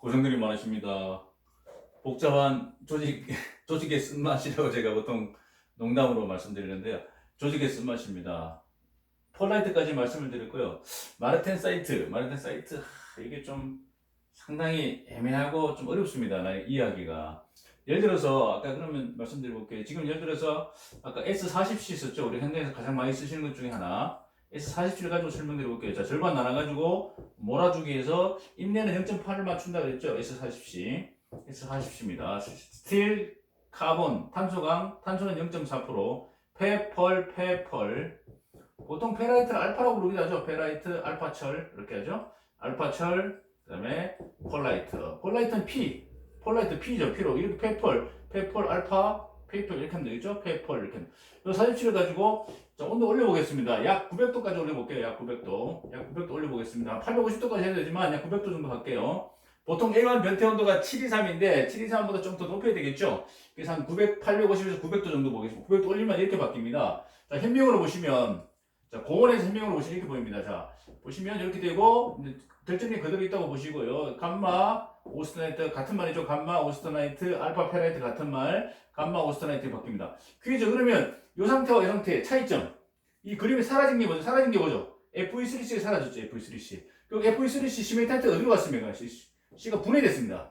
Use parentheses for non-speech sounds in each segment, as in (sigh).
고생들이 많으십니다. 복잡한 조직, (laughs) 조직의 쓴맛이라고 제가 보통 농담으로 말씀드리는데요. 조직의 쓴맛입니다. 폴라이트까지 말씀을 드렸고요. 마르텐 사이트, 마르텐 사이트, 하, 이게 좀 상당히 애매하고 좀 어렵습니다. 나 이해하기가. 예를 들어서, 아까 그러면 말씀드려볼게요. 지금 예를 들어서, 아까 S40C 썼죠? 우리 현대에서 가장 많이 쓰시는 것 중에 하나. S40C를 가지고 설명드려 볼게요. 자, 절반 나눠가지고 몰아주기 해서 인내는 0.8을 맞춘다 그랬죠? S40C. S40C입니다. 스틸, 카본, 탄소강, 탄소는 0.4%, 페펄, 페펄. 보통 페라이트를 알파라고 부르기도 하죠. 페라이트, 알파철 이렇게 하죠. 알파철, 그 다음에 폴라이트. 폴라이트는 P, 폴라이트 P죠. P로 이렇게 페펄, 페펄, 알파, 페이펄 이렇게 하면 되겠죠. 페펄 이렇게. 이 47을 가지고 자, 온도 올려보겠습니다. 약 900도까지 올려볼게요. 약 900도. 약 900도 올려보겠습니다. 850도까지 해야 되지만 약 900도 정도 할게요. 보통 A1 변태 온도가 723인데 723보다 좀 더 높여야 되겠죠? 그래서 한 900, 850에서 900도 정도 보겠습니다. 900도 올리면 이렇게 바뀝니다. 자, 현명으로 보시면 자, 고온에서 현명으로 보시면 이렇게 보입니다. 자, 보시면 이렇게 되고 결정이 그대로 있다고 보시고요. 감마, 오스터나이트 같은 말이죠. 감마, 오스터나이트, 알파 페라이트 같은 말, 감마, 오스터나이트 바뀝니다. 퀴즈 그러면 이 상태와 이 상태의 차이점. 이 그림이 사라진 게 뭐죠? 사라진 게 뭐죠? FE3C가 사라졌죠. FE3C. 그럼 FE3C 시메탄트 어디로 갔습니까? C- C가 분해됐습니다.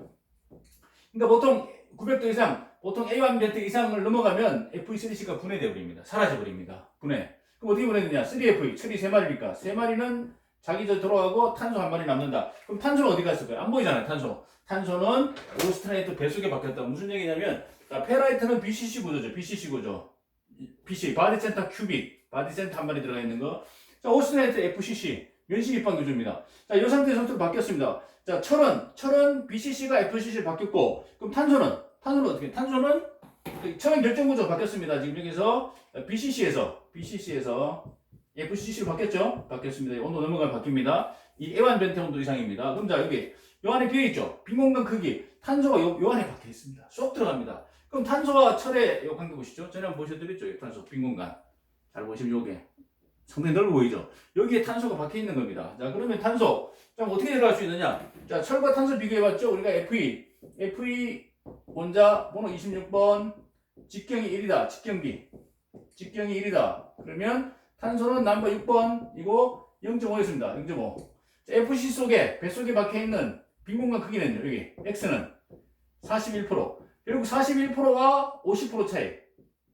그러니까 보통 900도 이상, 보통 A1 벤트 이상을 넘어가면 FE3C가 분해되어 버립니다. 사라져 버립니다. 분해. 그럼 어떻게 분해되냐? 3FE, 철이 3마리니까 3마리는 자기 저 돌아가고 탄소 한 마리 남는다. 그럼 탄소는 어디 갔을까요? 안 보이잖아요, 탄소. 탄소는 오스트라이트 배속에 바뀌었다. 무슨 얘기냐면, 자, 페라이트는 BCC 구조죠. BCC 구조. BC, 바디 센터 큐빅. 바디 센터 한 마리 들어가 있는 거. 자, 오스트라이트 FCC. 면식 입방 구조입니다. 자, 이 상태에서 상태로 바뀌었습니다. 자, 철은, 철은 BCC가 FCC로 바뀌었고, 그럼 탄소는, 탄소는 어떻게, 탄소는, 철은 결정 구조 바뀌었습니다. 지금 여기서 BCC에서, BCC에서 FCC로 바뀌었죠? 바뀌었습니다. 온도 넘어가면 바뀝니다. 이 애완 변태 온도 이상입니다. 그럼 자, 여기, 요 안에 비어 있죠? 빈 공간 크기. 탄소가 요, 요 안에 박혀 있습니다. 쏙 들어갑니다. 그럼 탄소와 철의 요 관계 보시죠? 전에 한번 보셔드렸죠? 이 탄소, 빈 공간. 잘 보시면 요게. 상당히 넓어 보이죠? 여기에 탄소가 박혀 있는 겁니다. 자, 그러면 탄소. 자, 어떻게 들어갈 수 있느냐? 자, 철과 탄소 비교해봤죠? 우리가 FE. FE 원자 번호 26번. 직경이 1이다. 직경비. 직경이 1이다. 그러면 탄소는 넘버 6번이고 0.5였습니다. 0.5. 자, FC 속에, 배 속에 박혀 있는 빈 공간 크기는요, 여기. X는 41%. 그리고 41%와 50% 차이.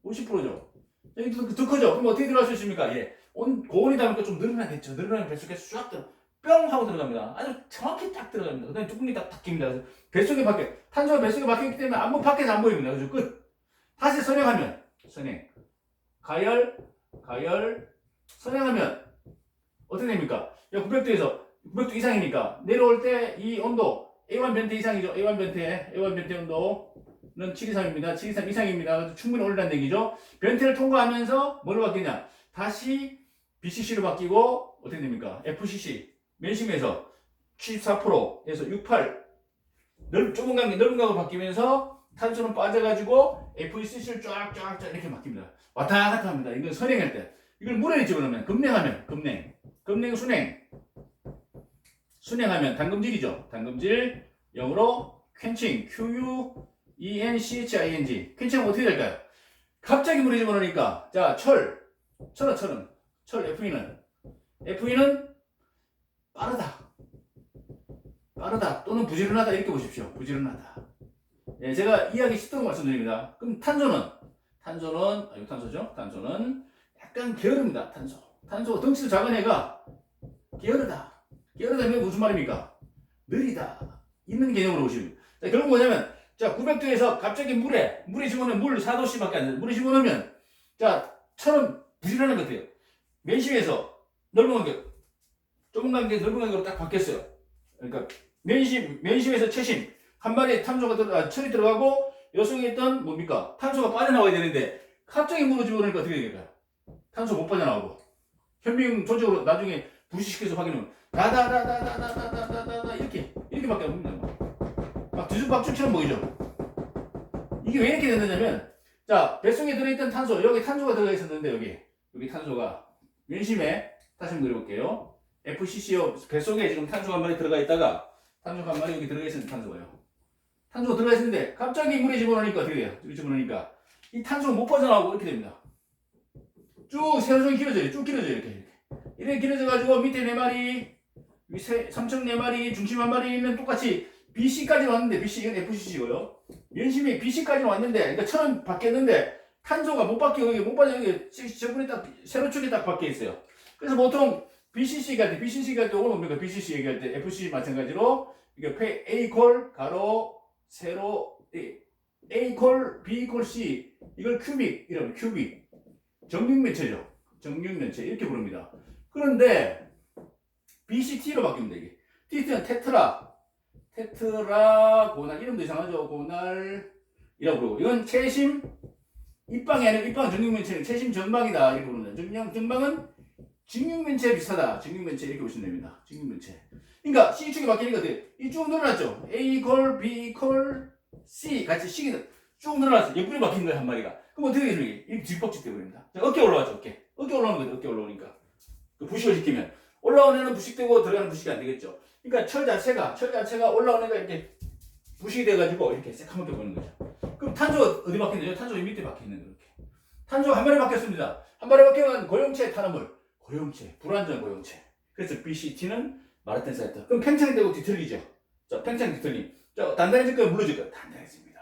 50%죠. 여기 더, 더 크죠? 그럼 어떻게 들어갈 수 있습니까? 예. 온, 고온이다 보니까 좀 늘어나겠죠. 늘어나면 뱃속에 쫙 들어, 뿅 하고 들어갑니다. 아주 정확히 딱 들어갑니다. 그 다음에 뚜껑이 딱. 그래서 뱃속에 박혀, 탄소가 뱃속에 박혀있기 때문에 아무 밖에서 안 보입니다. 그죠? 끝. 다시 선행하면, 선행. 가열, 가열, 선행하면, 어떻게 됩니까? 900도에서, 900도 이상이니까, 내려올 때 이 온도, A1 벤트 이상이죠. A1 벤트의, A1 벤트 온도는 723입니다. 723 이상입니다. 충분히 올리라는 얘기죠. 변태를 통과하면서 뭐로 바뀌냐? 다시 BCC로 바뀌고 어떻게 됩니까? FCC 면심에서 74%에서 68 넓, 좁은 간격 넓은 간격으로 바뀌면서 탄소는 빠져가지고 FCC를 쫙쫙쫙 이렇게 바뀝니다. 왔다 갔다 합니다. 이건 선행할 때 이걸 물에 집어넣으면. 급냉하면 급냉. 급냉 순행. 순행하면 당금질이죠. 당금질 영어로 퀸칭. Q-U E-N-C-H-I-N-G 퀸칭하면 어떻게 될까요? 갑자기 물에 집어넣으니까. 자 철, 철은 철은. 철 FE는. FE는 빠르다. 빠르다. 또는 부지런하다. 이렇게 보십시오. 부지런하다. 예, 제가 이해하기 쉽도록 말씀드립니다. 그럼 탄소는? 탄소는 아, 이거 탄소죠? 탄소는 약간 게으릅니다 탄소. 탄소 덩치도 작은 애가 게으르다. 게으르다면 무슨 말입니까? 느리다. 있는 개념으로 보시면. 자, 결국 뭐냐면 자 900도에서 갑자기 물에 물에 집어넣으면 물 4도씨밖에 안 돼요. 물에 집어넣으면 자 철은 부지런한 것 같아요. 맨심에서 넓은 간격 좁은 간격 넓은 간격으로 딱 바뀌었어요. 그러니까 맨심 맨심에서 최심 한 마리 탄소가 들어 아, 철이 들어가고 여성에 있던 뭡니까? 탄소가 빠져나와야 되는데 갑자기 물을 집어넣으니까 어떻게 될까요 탄소 못 빠져나오고 현미경 조직으로 나중에 부시시켜서 확인하면 다다다다다다다다다다 이렇게 이렇게밖에 없습니다 막 뒤죽박죽처럼 보이죠 이게 왜 이렇게 됐느냐면 자 뱃속에 들어있던 탄소 여기 탄소가 들어가 있었는데 여기 여기 탄소가 면심에 다시 한번 그려볼게요 FCC요 뱃속에 지금 탄소가 한 마리 들어가 있다가 탄소가 한 마리 여기 들어가 있었는데 탄소가요. 탄소가 들어가 있었는데 갑자기 물에 집어넣으니까 어떻게 돼요? 집어넣으니까 이 탄소가 못 빠져나오고 이렇게 됩니다. 쭉 세로선이 길어져요. 쭉 길어져요. 이렇게 이렇게. 이렇게 길어져가지고 밑에 네 마리, 위 세, 삼척 네 마리, 중심 한 마리는 똑같이 BC까지 왔는데 BC 이건 FCC고요. 연심이 BC까지 왔는데 그러니까 처럼 바뀌었는데 탄소가 못 바뀌고 여기 못 빠져 여기 저분이 딱 세로 축이 딱 바뀌어 있어요. 그래서 보통 BCC 갈 때, BCC 갈 때, 오늘 뭡니까? BCC 얘기할 때, FCC 마찬가지로, 이게 A 콜, 가로, 세로, A 콜, B 콜, C, 이걸 큐빅, 이러면 큐빅. 정육면체죠. 정육면체. 이렇게 부릅니다. 그런데, BCT로 바뀝니다, 이게. T는 테트라, 테트라, 고날, 이름도 이상하죠. 고날, 이라고 부르고. 이건 채심, 입방이 아니고, 입방 정육면체는 채심 전방이다. 이렇게 부릅니다. 정방, 전방은 직육면체에 비슷하다. 직육면체 이렇게 보시면 됩니다. 직육면체. 그러니까 C축이 바뀌니까 어때? 이쭉 늘어났죠. A 콜, B 콜, C 같이 C가 쭉 늘어났어. 옆구리 바뀐 거야 한 마리가. 그럼 어떻게 되는 게? 이렇게 뒷벅지 돼버립니다. 자, 어깨 올라왔죠. 어깨. 어깨 올라오는 거죠. 어깨 올라오니까. 그 부식을 시키면 올라오는 애는 부식되고 들어가는 부식이 안 되겠죠. 그러니까 철 자체가 철 자체가 올라오는 애가 이렇게 부식이 돼가지고 이렇게 새카맣게 보이는 거죠. 그럼 탄소가 어디 바뀌는데요? 탄소가 이 밑에 박혀 있는 거 이렇게. 탄소가 한 마리 바뀌었습니다. 한 마리 바뀌면 고용체 탄화물. 고용체, 불완전 고용체. 그래서 BCT는 마라텐 사이트. 그럼 팽창되고 뒤틀리죠. 자, 팽창 뒤틀림. 자, 단단해질까요? 물러질까요? 단단해집니다.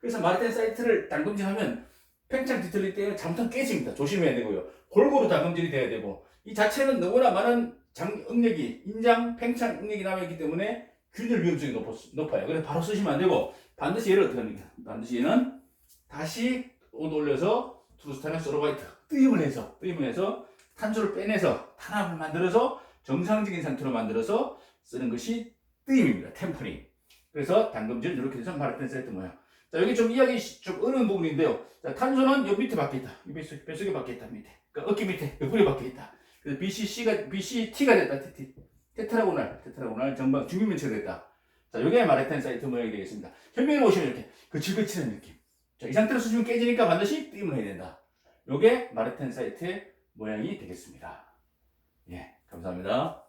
그래서 마라텐 사이트를 당금질하면 팽창 뒤틀릴 때 잘못하면 깨집니다. 조심해야 되고요. 골고루 당금질이 돼야 되고 이 자체는 너무나 많은 장 응력이 인장 팽창 응력이 남아있기 때문에 균일 위험성이 높, 높아요. 그래서 바로 쓰시면 안 되고 반드시 얘를 어떻게 합니까? 반드시 얘는 다시 온도 올려서 투스타나 소로바이트 뜨임을 해서 뜨임을 해서 탄소를 빼내서 탄압을 만들어서 정상적인 상태로 만들어서 쓰는 것이 뜨임입니다. 템퍼링. 그래서 당금질 이렇게 해서 마라텐 세트 모양. 자, 여기 좀 이야기 시- 좀 어려운 부분인데요. 자, 탄소는 여기 밑에 박혀 있다. 이 뱃속, 뱃속에 박혀 있다. 밑에. 그러니까 어깨 밑에, 옆구리에 박혀 있다. 그래서 BCC가, BCT가 됐다. TT. 테트라고날, 테트라고날 전방 중유면체가 됐다. 자, 요게 마라텐 사이트 모양이 되겠습니다. 현미를 보시면 이렇게 거칠거칠한 느낌. 자, 이 상태로 쓰시면 깨지니까 반드시 뜨임을 해야 된다. 요게 마라텐 사이트의 모양이 되겠습니다. 예, 감사합니다.